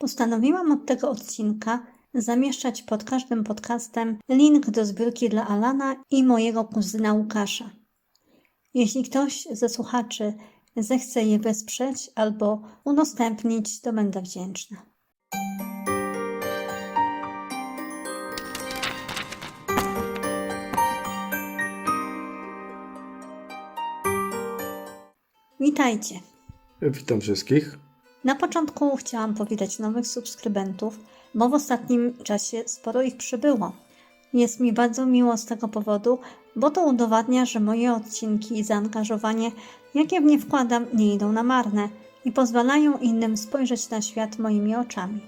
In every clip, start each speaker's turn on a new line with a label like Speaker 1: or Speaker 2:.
Speaker 1: Postanowiłam od tego odcinka zamieszczać pod każdym podcastem link do zbiórki dla Alana i mojego kuzyna Łukasza. Jeśli ktoś ze słuchaczy zechce je wesprzeć albo udostępnić, to będę wdzięczna. Witajcie.
Speaker 2: Witam wszystkich.
Speaker 1: Na początku chciałam powitać nowych subskrybentów, bo w ostatnim czasie sporo ich przybyło. Jest mi bardzo miło z tego powodu, bo to udowadnia, że moje odcinki i zaangażowanie, jakie w nie wkładam, nie idą na marne i pozwalają innym spojrzeć na świat moimi oczami.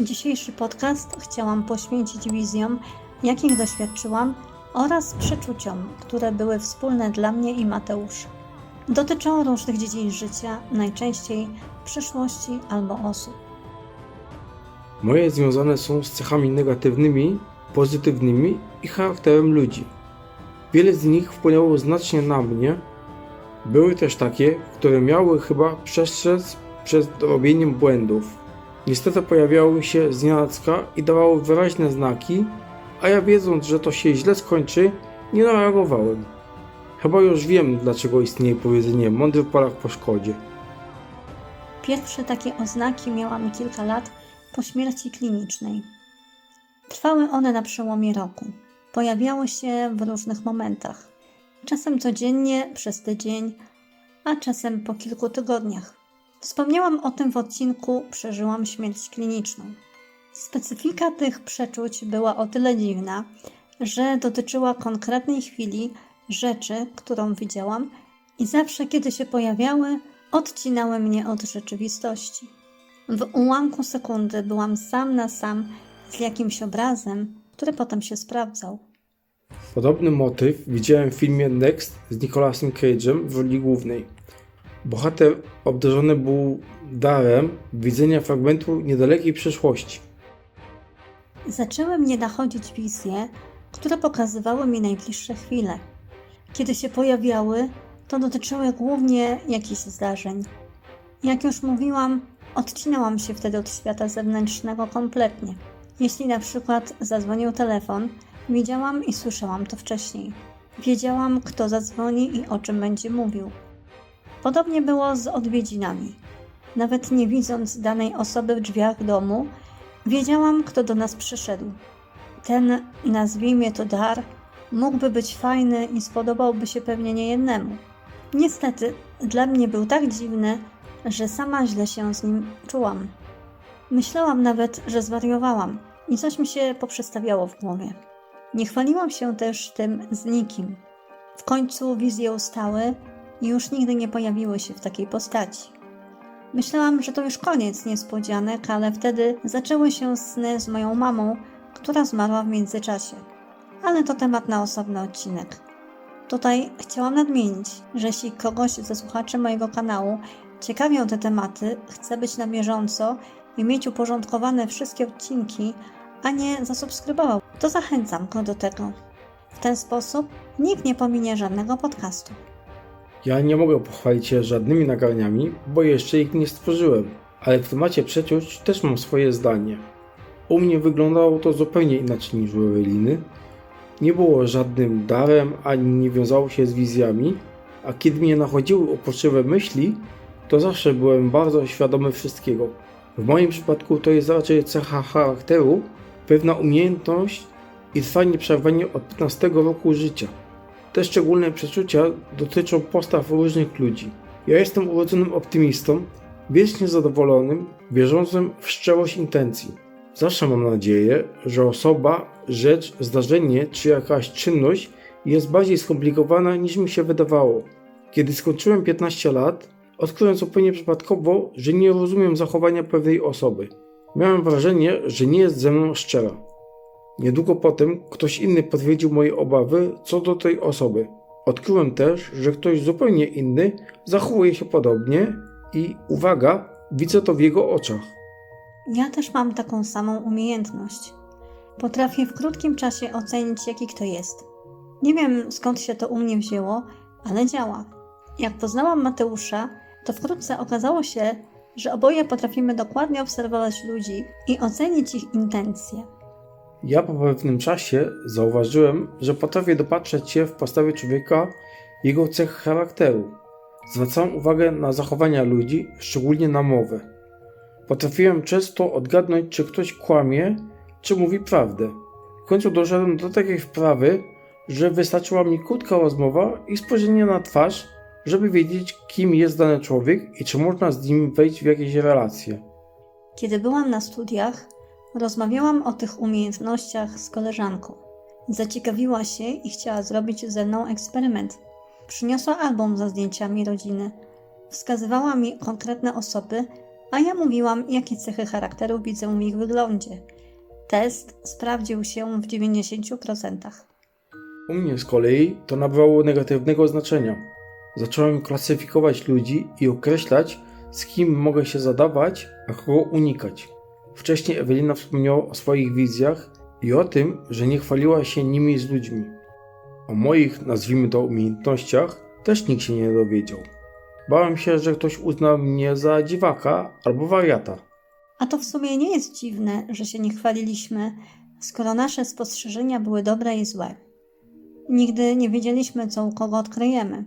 Speaker 1: Dzisiejszy podcast chciałam poświęcić wizjom, jakich doświadczyłam, oraz przeczuciom, które były wspólne dla mnie i Mateusza. Dotyczą różnych dziedzin życia, najczęściej przyszłości albo osób.
Speaker 2: Moje związane są z cechami negatywnymi, pozytywnymi i charakterem ludzi. Wiele z nich wpłynęło znacznie na mnie. Były też takie, które miały chyba przestrzec przed robieniem błędów. Niestety pojawiały się znienacka i dawały wyraźne znaki, a ja wiedząc, że to się źle skończy, nie reagowałem. Chyba już wiem, dlaczego istnieje powiedzenie mądry Polak po szkodzie.
Speaker 1: Pierwsze takie oznaki miałam kilka lat po śmierci klinicznej. Trwały one na przełomie roku. Pojawiały się w różnych momentach. Czasem codziennie, przez tydzień, a czasem po kilku tygodniach. Wspomniałam o tym w odcinku Przeżyłam śmierć kliniczną. Specyfika tych przeczuć była o tyle dziwna, że dotyczyła konkretnej chwili, rzeczy, którą widziałam, i zawsze, kiedy się pojawiały, odcinały mnie od rzeczywistości. W ułamku sekundy byłam sam na sam z jakimś obrazem, który potem się sprawdzał.
Speaker 2: Podobny motyw widziałem w filmie Next z Nicolasem Cage'em w roli głównej. Bohater obdarzony był darem widzenia fragmentu niedalekiej przyszłości.
Speaker 1: Zaczęły mnie nachodzić wizje, które pokazywały mi najbliższe chwile. Kiedy się pojawiały, to dotyczyły głównie jakichś zdarzeń. Jak już mówiłam, odcinałam się wtedy od świata zewnętrznego kompletnie. Jeśli na przykład zadzwonił telefon, widziałam i słyszałam to wcześniej. Wiedziałam, kto zadzwoni i o czym będzie mówił. Podobnie było z odwiedzinami. Nawet nie widząc danej osoby w drzwiach domu, wiedziałam, kto do nas przyszedł. Ten, nazwijmy to dar, mógłby być fajny i spodobałby się pewnie niejednemu. Niestety, dla mnie był tak dziwny, że sama źle się z nim czułam. Myślałam nawet, że zwariowałam i coś mi się poprzestawiało w głowie. Nie chwaliłam się też tym z nikim. W końcu wizje ustały i już nigdy nie pojawiły się w takiej postaci. Myślałam, że to już koniec niespodzianek, ale wtedy zaczęły się sny z moją mamą, która zmarła w międzyczasie. Ale to temat na osobny odcinek. Tutaj chciałam nadmienić, że jeśli kogoś ze słuchaczy mojego kanału ciekawią te tematy, chce być na bieżąco i mieć uporządkowane wszystkie odcinki, a nie zasubskrybował, to zachęcam go do tego. W ten sposób nikt nie pominie żadnego podcastu.
Speaker 2: Ja nie mogę pochwalić się żadnymi nagraniami, bo jeszcze ich nie stworzyłem, ale w temacie przeczuć też mam swoje zdanie. U mnie wyglądało to zupełnie inaczej niż u Eweliny. Nie było żadnym darem, ani nie wiązało się z wizjami, a kiedy mnie nachodziły uporczywe myśli, to zawsze byłem bardzo świadomy wszystkiego. W moim przypadku to jest raczej cecha charakteru, pewna umiejętność i trwanie przebywania od 15 roku życia. Te szczególne przeczucia dotyczą postaw różnych ludzi. Ja jestem urodzonym optymistą, wiecznie zadowolonym, wierzącym w szczerość intencji. Zawsze mam nadzieję, że osoba, rzecz, zdarzenie czy jakaś czynność jest bardziej skomplikowana niż mi się wydawało. Kiedy skończyłem 15 lat, odkryłem zupełnie przypadkowo, że nie rozumiem zachowania pewnej osoby. Miałem wrażenie, że nie jest ze mną szczera. Niedługo potem ktoś inny potwierdził moje obawy co do tej osoby. Odkryłem też, że ktoś zupełnie inny zachowuje się podobnie i uwaga, widzę to w jego oczach.
Speaker 1: Ja też mam taką samą umiejętność. Potrafię w krótkim czasie ocenić, jaki kto jest. Nie wiem skąd się to u mnie wzięło, ale działa. Jak poznałam Mateusza, to wkrótce okazało się, że oboje potrafimy dokładnie obserwować ludzi i ocenić ich intencje.
Speaker 2: Ja po pewnym czasie zauważyłem, że potrafię dopatrzeć się w postawie człowieka jego cech charakteru. Zwracałem uwagę na zachowania ludzi, szczególnie na mowę. Potrafiłem często odgadnąć, czy ktoś kłamie, czy mówi prawdę. W końcu doszedłem do takiej wprawy, że wystarczyła mi krótka rozmowa i spojrzenie na twarz, żeby wiedzieć, kim jest dany człowiek i czy można z nim wejść w jakieś relacje.
Speaker 1: Kiedy byłam na studiach, rozmawiałam o tych umiejętnościach z koleżanką. Zaciekawiła się i chciała zrobić ze mną eksperyment. Przyniosła album ze zdjęciami rodziny. Wskazywała mi konkretne osoby, a ja mówiłam, jakie cechy charakteru widzę w ich wyglądzie. Test sprawdził się w 90%.
Speaker 2: U mnie z kolei to nabrało negatywnego znaczenia. Zacząłem klasyfikować ludzi i określać, z kim mogę się zadawać, a kogo unikać. Wcześniej Ewelina wspomniała o swoich wizjach i o tym, że nie chwaliła się nimi z ludźmi. O moich, nazwijmy to, umiejętnościach też nikt się nie dowiedział. Bałem się, że ktoś uzna mnie za dziwaka albo wariata.
Speaker 1: A to w sumie nie jest dziwne, że się nie chwaliliśmy, skoro nasze spostrzeżenia były dobre i złe. Nigdy nie wiedzieliśmy, co u kogo odkryjemy.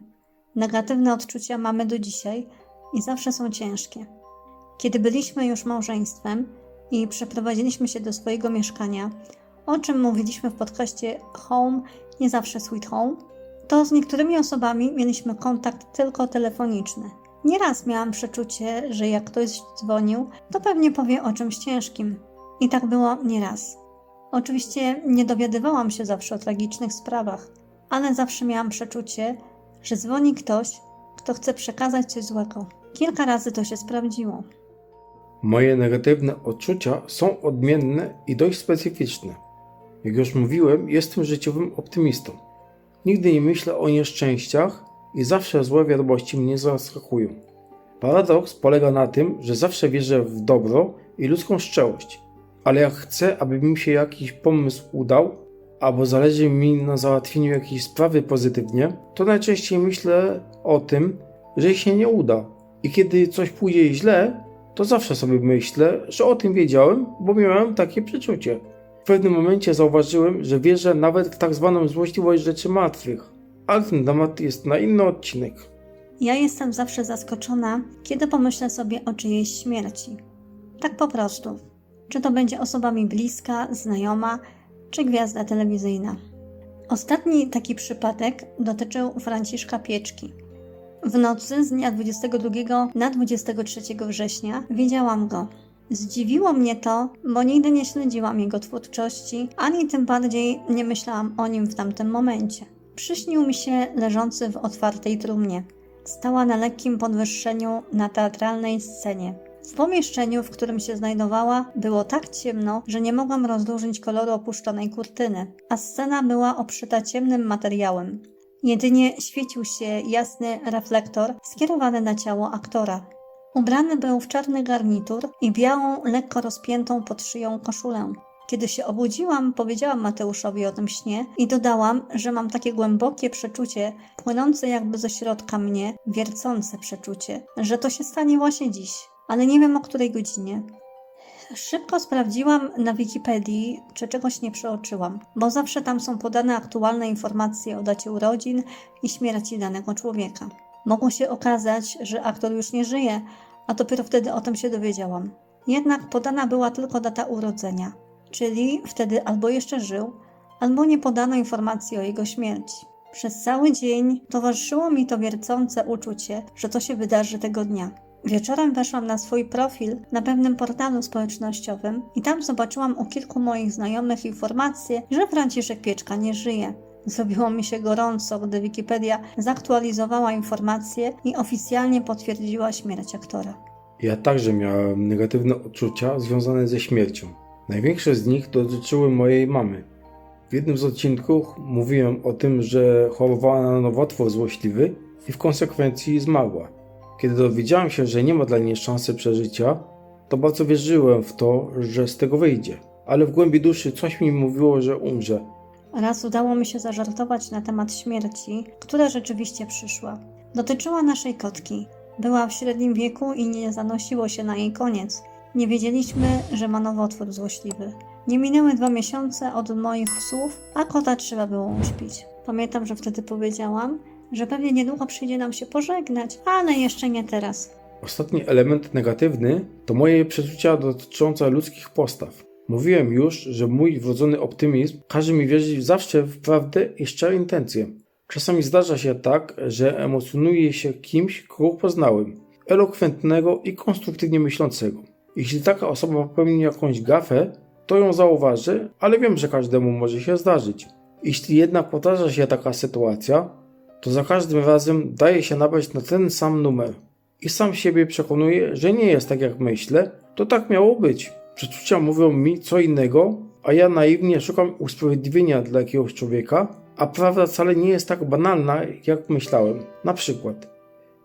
Speaker 1: Negatywne odczucia mamy do dzisiaj i zawsze są ciężkie. Kiedy byliśmy już małżeństwem i przeprowadziliśmy się do swojego mieszkania, o czym mówiliśmy w podcaście Home, nie zawsze Sweet Home, to z niektórymi osobami mieliśmy kontakt tylko telefoniczny. Nieraz miałam przeczucie, że jak ktoś dzwonił, to pewnie powie o czymś ciężkim. I tak było nieraz. Oczywiście nie dowiadywałam się zawsze o tragicznych sprawach, ale zawsze miałam przeczucie, że dzwoni ktoś, kto chce przekazać coś złego. Kilka razy to się sprawdziło.
Speaker 2: Moje negatywne odczucia są odmienne i dość specyficzne. Jak już mówiłem, jestem życiowym optymistą. Nigdy nie myślę o nieszczęściach i zawsze złe wiadomości mnie zaskakują. Paradoks polega na tym, że zawsze wierzę w dobro i ludzką szczerość, ale jak chcę, aby mi się jakiś pomysł udał, albo zależy mi na załatwieniu jakiejś sprawy pozytywnie, to najczęściej myślę o tym, że się nie uda. I kiedy coś pójdzie źle, to zawsze sobie myślę, że o tym wiedziałem, bo miałem takie przeczucie. W pewnym momencie zauważyłem, że wierzę nawet w tak zwaną złośliwość rzeczy martwych, ale ten temat jest na inny odcinek.
Speaker 1: Ja jestem zawsze zaskoczona, kiedy pomyślę sobie o czyjejś śmierci. Tak po prostu. Czy to będzie osoba mi bliska, znajoma, czy gwiazda telewizyjna. Ostatni taki przypadek dotyczył Franciszka Pieczki. W nocy z dnia 22 na 23 września widziałam go. Zdziwiło mnie to, bo nigdy nie śledziłam jego twórczości, ani tym bardziej nie myślałam o nim w tamtym momencie. Przyśnił mi się leżący w otwartej trumnie. Stała na lekkim podwyższeniu na teatralnej scenie. W pomieszczeniu, w którym się znajdowała, było tak ciemno, że nie mogłam rozróżnić koloru opuszczonej kurtyny, a scena była obszyta ciemnym materiałem. Jedynie świecił się jasny reflektor skierowany na ciało aktora. Ubrany był w czarny garnitur i białą, lekko rozpiętą pod szyją koszulę. Kiedy się obudziłam, powiedziałam Mateuszowi o tym śnie i dodałam, że mam takie głębokie przeczucie, płynące jakby ze środka mnie, wiercące przeczucie, że to się stanie właśnie dziś, ale nie wiem o której godzinie. Szybko sprawdziłam na Wikipedii, czy czegoś nie przeoczyłam, bo zawsze tam są podane aktualne informacje o dacie urodzin i śmierci danego człowieka. Mogło się okazać, że aktor już nie żyje, a dopiero wtedy o tym się dowiedziałam. Jednak podana była tylko data urodzenia, czyli wtedy albo jeszcze żył, albo nie podano informacji o jego śmierci. Przez cały dzień towarzyszyło mi to wiercące uczucie, że to się wydarzy tego dnia. Wieczorem weszłam na swój profil na pewnym portalu społecznościowym i tam zobaczyłam u kilku moich znajomych informację, że Franciszek Pieczka nie żyje. Zrobiło mi się gorąco, gdy Wikipedia zaktualizowała informację i oficjalnie potwierdziła śmierć aktora.
Speaker 2: Ja także miałem negatywne odczucia związane ze śmiercią. Największe z nich dotyczyły mojej mamy. W jednym z odcinków mówiłem o tym, że chorowała na nowotwór złośliwy i w konsekwencji zmarła. Kiedy dowiedziałem się, że nie ma dla niej szansy przeżycia, to bardzo wierzyłem w to, że z tego wyjdzie. Ale w głębi duszy coś mi mówiło, że umrze.
Speaker 1: Raz udało mi się zażartować na temat śmierci, która rzeczywiście przyszła. Dotyczyła naszej kotki. Była w średnim wieku i nie zanosiło się na jej koniec. Nie wiedzieliśmy, że ma nowotwór złośliwy. Nie minęły dwa miesiące od moich słów, a kota trzeba było uśpić. Pamiętam, że wtedy powiedziałam, że pewnie niedługo przyjdzie nam się pożegnać, ale jeszcze nie teraz.
Speaker 2: Ostatni element negatywny to moje przeczucia dotyczące ludzkich postaw. Mówiłem już, że mój wrodzony optymizm każe mi wierzyć zawsze w prawdę i szczere intencje. Czasami zdarza się tak, że emocjonuję się kimś, kogo poznałem, elokwentnego i konstruktywnie myślącego. Jeśli taka osoba popełni jakąś gafę, to ją zauważę, ale wiem, że każdemu może się zdarzyć. Jeśli jednak powtarza się taka sytuacja, to za każdym razem daje się nabrać na ten sam numer. I sam siebie przekonuję, że nie jest tak jak myślę, to tak miało być. Przeczucia mówią mi co innego, a ja naiwnie szukam usprawiedliwienia dla jakiegoś człowieka, a prawda wcale nie jest tak banalna, jak myślałem. Na przykład,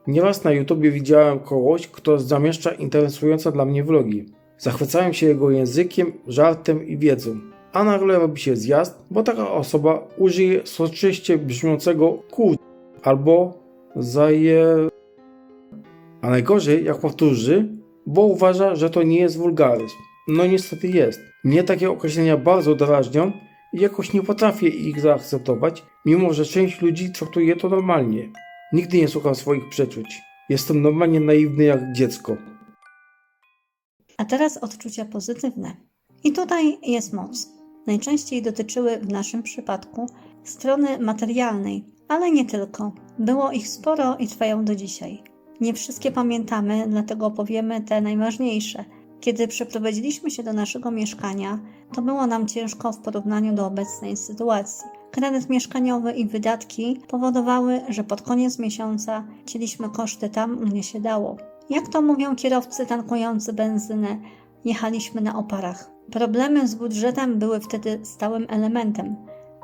Speaker 2: nieraz na YouTubie widziałem kogoś, kto zamieszcza interesujące dla mnie vlogi. Zachwycałem się jego językiem, żartem i wiedzą. A nagle robi się zjazd, bo taka osoba użyje soczyście brzmiącego kur albo zaje a najgorzej, jak powtórzy, bo uważa, że to nie jest wulgaryzm. No niestety jest. Mnie takie określenia bardzo drażnią i jakoś nie potrafię ich zaakceptować, mimo że część ludzi traktuje to normalnie. Nigdy nie słucham swoich przeczuć. Jestem normalnie naiwny jak dziecko.
Speaker 1: A teraz odczucia pozytywne. I tutaj jest moc. Najczęściej dotyczyły w naszym przypadku strony materialnej, ale nie tylko. Było ich sporo i trwają do dzisiaj. Nie wszystkie pamiętamy, dlatego opowiemy te najważniejsze. Kiedy przeprowadziliśmy się do naszego mieszkania, to było nam ciężko w porównaniu do obecnej sytuacji. Kredyt mieszkaniowy i wydatki powodowały, że pod koniec miesiąca cieliśmy koszty tam, gdzie się dało. Jak to mówią kierowcy tankujący benzynę, jechaliśmy na oparach. Problemy z budżetem były wtedy stałym elementem.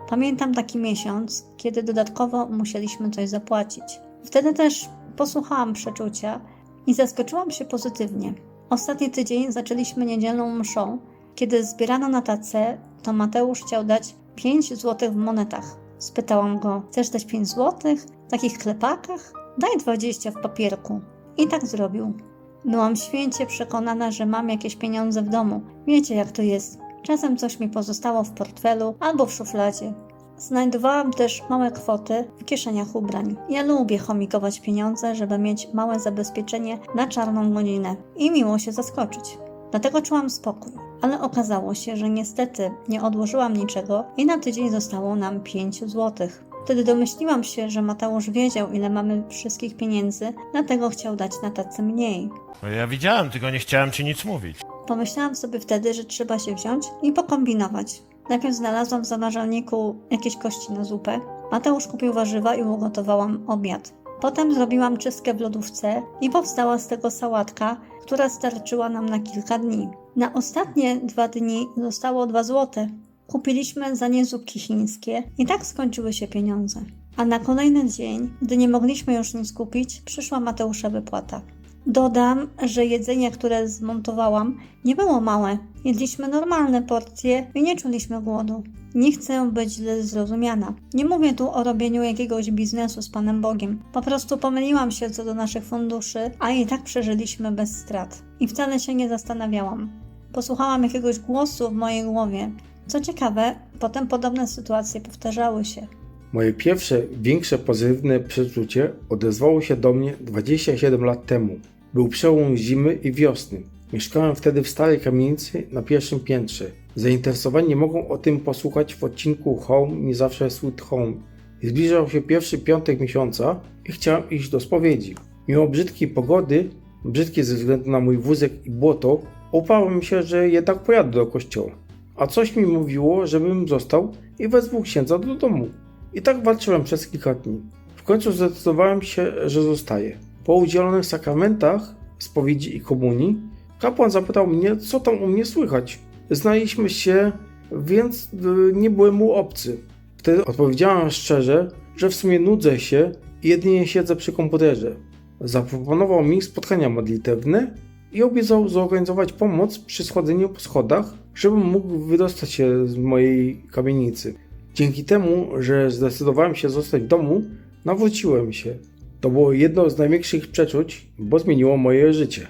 Speaker 1: Pamiętam taki miesiąc, kiedy dodatkowo musieliśmy coś zapłacić. Wtedy też posłuchałam przeczucia i zaskoczyłam się pozytywnie. Ostatni tydzień zaczęliśmy niedzielną mszą. Kiedy zbierano na tacę, to Mateusz chciał dać 5 zł w monetach. Spytałam go, chcesz dać 5 zł? W takich klepakach? Daj 20 w papierku. I tak zrobił. Byłam święcie przekonana, że mam jakieś pieniądze w domu. Wiecie jak to jest. Czasem coś mi pozostało w portfelu albo w szufladzie. Znajdowałam też małe kwoty w kieszeniach ubrań. Ja lubię chomikować pieniądze, żeby mieć małe zabezpieczenie na czarną godzinę i miło się zaskoczyć. Dlatego czułam spokój. Ale okazało się, że niestety nie odłożyłam niczego i na tydzień zostało nam 5 złotych. Wtedy domyśliłam się, że Mateusz wiedział, ile mamy wszystkich pieniędzy, dlatego chciał dać na tacę mniej.
Speaker 3: No ja widziałem, tylko nie chciałem ci nic mówić.
Speaker 1: Pomyślałam sobie wtedy, że trzeba się wziąć i pokombinować. Najpierw znalazłam w zamarzalniku jakieś kości na zupę. Mateusz kupił warzywa i ugotowałam obiad. Potem zrobiłam czystkę w lodówce i powstała z tego sałatka, która starczyła nam na kilka dni. Na ostatnie dwa dni zostało 2 złote. Kupiliśmy za nie zupki chińskie i tak skończyły się pieniądze. A na kolejny dzień, gdy nie mogliśmy już nic kupić, przyszła Mateusza wypłata. Dodam, że jedzenie, które zmontowałam, nie było małe. Jedliśmy normalne porcje i nie czuliśmy głodu. Nie chcę być źle zrozumiana. Nie mówię tu o robieniu jakiegoś biznesu z Panem Bogiem. Po prostu pomyliłam się co do naszych funduszy, a i tak przeżyliśmy bez strat. I wcale się nie zastanawiałam. Posłuchałam jakiegoś głosu w mojej głowie. Co ciekawe, potem podobne sytuacje powtarzały się.
Speaker 2: Moje pierwsze, większe pozytywne przeczucie odezwało się do mnie 27 lat temu. Był przełom zimy i wiosny. Mieszkałem wtedy w starej kamienicy na pierwszym piętrze. Zainteresowani mogą o tym posłuchać w odcinku Home nie zawsze Sweet Home. Zbliżał się pierwszy piątek miesiąca i chciałem iść do spowiedzi. Mimo brzydkiej pogody, brzydkiej ze względu na mój wózek i błoto, uparłem się, że jednak pojadę do kościoła. A coś mi mówiło, żebym został i wezwał księdza do domu. I tak walczyłem przez kilka dni. W końcu zdecydowałem się, że zostaję. Po udzielonych sakramentach, spowiedzi i komunii, kapłan zapytał mnie, co tam u mnie słychać. Znaliśmy się, więc y, nie byłem mu obcy. Wtedy odpowiedziałem szczerze, że w sumie nudzę się i jedynie siedzę przy komputerze. Zaproponował mi spotkania modlitewne i obiecał zorganizować pomoc przy schodzeniu po schodach, żebym mógł wydostać się z mojej kamienicy. Dzięki temu, że zdecydowałem się zostać w domu, nawróciłem się. To było jedno z największych przeczuć, bo zmieniło moje życie.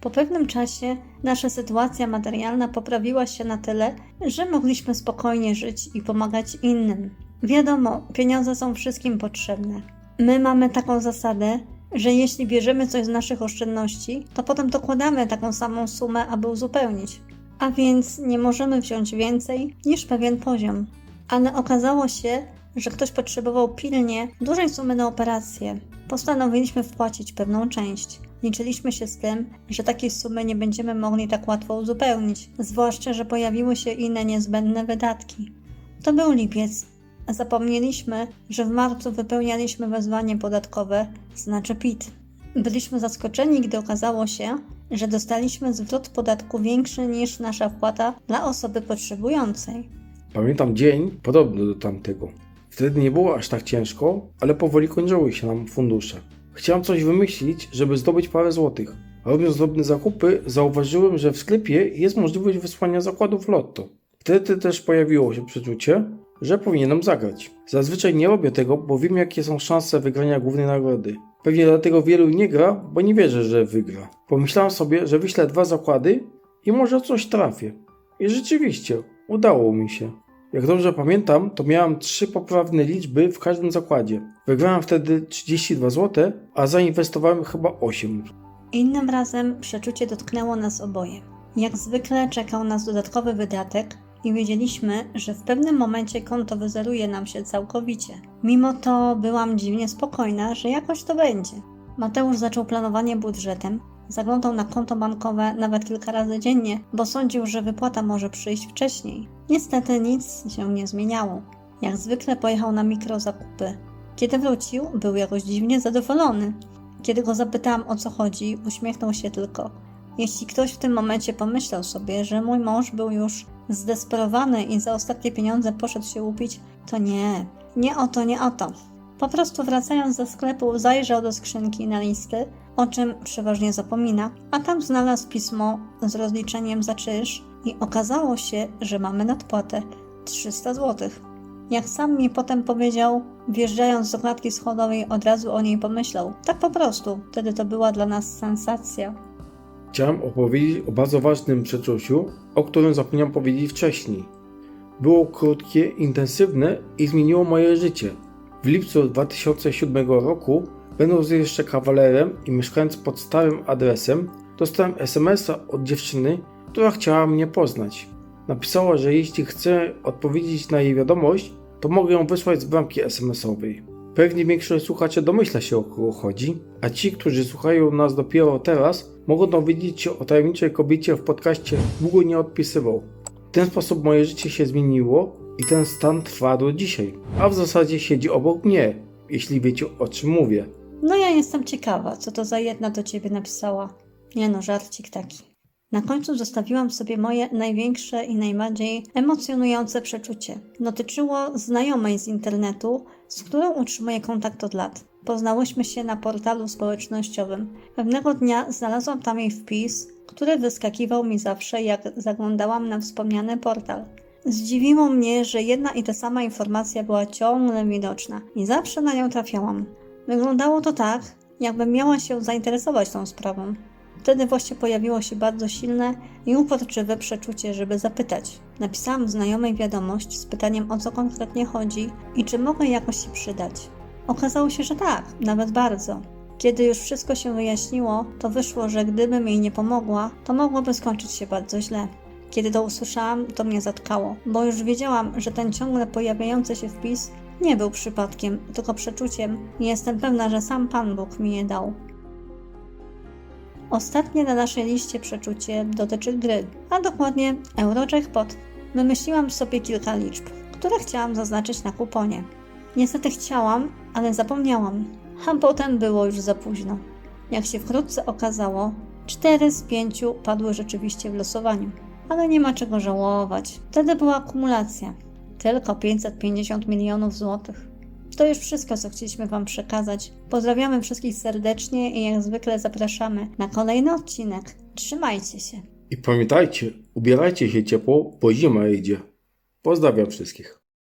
Speaker 1: Po pewnym czasie nasza sytuacja materialna poprawiła się na tyle, że mogliśmy spokojnie żyć i pomagać innym. Wiadomo, pieniądze są wszystkim potrzebne. My mamy taką zasadę, że jeśli bierzemy coś z naszych oszczędności, to potem dokładamy taką samą sumę, aby uzupełnić. A więc nie możemy wziąć więcej niż pewien poziom. Ale okazało się, że ktoś potrzebował pilnie dużej sumy na operację. Postanowiliśmy wpłacić pewną część. Liczyliśmy się z tym, że takiej sumy nie będziemy mogli tak łatwo uzupełnić, zwłaszcza, że pojawiły się inne niezbędne wydatki. To był lipiec. Zapomnieliśmy, że w marcu wypełnialiśmy wezwanie podatkowe, znaczy PIT. Byliśmy zaskoczeni, gdy okazało się, że dostaliśmy zwrot podatku większy niż nasza wpłata dla osoby potrzebującej.
Speaker 2: Pamiętam dzień podobny do tamtego. Wtedy nie było aż tak ciężko, ale powoli kończyły się nam fundusze. Chciałem coś wymyślić, żeby zdobyć parę złotych. Robiąc drobne zakupy, zauważyłem, że w sklepie jest możliwość wysłania zakładów lotto. Wtedy też pojawiło się przeczucie, że powinienem zagrać. Zazwyczaj nie robię tego, bo wiem jakie są szanse wygrania głównej nagrody. Pewnie dlatego wielu nie gra, bo nie wierzy, że wygra. Pomyślałem sobie, że wyślę dwa zakłady i może coś trafię. I rzeczywiście, udało mi się. Jak dobrze pamiętam, to miałem trzy poprawne liczby w każdym zakładzie. Wygrałem wtedy 32 zł, a zainwestowałem chyba 8.
Speaker 1: Innym razem przeczucie dotknęło nas oboje. Jak zwykle czekał nas dodatkowy wydatek i wiedzieliśmy, że w pewnym momencie konto wyzeruje nam się całkowicie. Mimo to byłam dziwnie spokojna, że jakoś to będzie. Mateusz zaczął planowanie budżetem, zaglądał na konto bankowe nawet kilka razy dziennie, bo sądził, że wypłata może przyjść wcześniej. Niestety nic się nie zmieniało. Jak zwykle pojechał na mikrozakupy. Kiedy wrócił, był jakoś dziwnie zadowolony. Kiedy go zapytałam o co chodzi, uśmiechnął się tylko. Jeśli ktoś w tym momencie pomyślał sobie, że mój mąż był już zdesperowany i za ostatnie pieniądze poszedł się upić, to nie, nie o to, nie o to. Po prostu wracając ze sklepu, zajrzał do skrzynki na listy, o czym przeważnie zapomina, a tam znalazł pismo z rozliczeniem za czynsz i okazało się, że mamy nadpłatę 300 zł. Jak sam mi potem powiedział, wjeżdżając do klatki schodowej, od razu o niej pomyślał. Tak po prostu, wtedy to była dla nas sensacja.
Speaker 2: Chciałem opowiedzieć o bardzo ważnym przeczuciu, o którym zapomniałem powiedzieć wcześniej. Było krótkie, intensywne i zmieniło moje życie. W lipcu 2007 roku, będąc jeszcze kawalerem i mieszkając pod starym adresem, dostałem SMS-a od dziewczyny, która chciała mnie poznać. Napisała, że jeśli chcę odpowiedzieć na jej wiadomość, to mogę ją wysłać z bramki SMS-owej. Pewnie większość słuchaczy domyśla się o kogo chodzi, a ci, którzy słuchają nas dopiero teraz, mogą dowiedzieć się o tajemniczej kobiecie w podcaście Długo nie odpisywał. W ten sposób moje życie się zmieniło i ten stan trwa do dzisiaj. A w zasadzie siedzi obok mnie, jeśli wiecie o czym mówię.
Speaker 1: No ja jestem ciekawa, co to za jedna do ciebie napisała. Nie no, żarcik taki. Na końcu zostawiłam sobie moje największe i najbardziej emocjonujące przeczucie. Dotyczyło znajomej z internetu, z którą utrzymuję kontakt od lat. Poznałyśmy się na portalu społecznościowym. Pewnego dnia znalazłam tam jej wpis, który wyskakiwał mi zawsze, jak zaglądałam na wspomniany portal. Zdziwiło mnie, że jedna i ta sama informacja była ciągle widoczna i zawsze na nią trafiałam. Wyglądało to tak, jakbym miała się zainteresować tą sprawą. Wtedy właśnie pojawiło się bardzo silne i uporczywe przeczucie, żeby zapytać. Napisałam znajomej wiadomość z pytaniem o co konkretnie chodzi i czy mogę jakoś się przydać. Okazało się, że tak, nawet bardzo. Kiedy już wszystko się wyjaśniło, to wyszło, że gdybym jej nie pomogła, to mogłoby skończyć się bardzo źle. Kiedy to usłyszałam, to mnie zatkało, bo już wiedziałam, że ten ciągle pojawiający się wpis nie był przypadkiem, tylko przeczuciem i jestem pewna, że sam Pan Bóg mi je dał. Ostatnie na naszej liście przeczucie dotyczy gry, a dokładnie Eurojackpot. Wymyśliłam sobie kilka liczb, które chciałam zaznaczyć na kuponie. Niestety chciałam, ale zapomniałam, a potem było już za późno. Jak się wkrótce okazało, 4 z 5 padły rzeczywiście w losowaniu. Ale nie ma czego żałować. Wtedy była akumulacja. Tylko 550 milionów złotych. To już wszystko, co chcieliśmy Wam przekazać. Pozdrawiamy wszystkich serdecznie i jak zwykle zapraszamy na kolejny odcinek. Trzymajcie się.
Speaker 2: I pamiętajcie, ubierajcie się ciepło, bo zima idzie. Pozdrawiam wszystkich.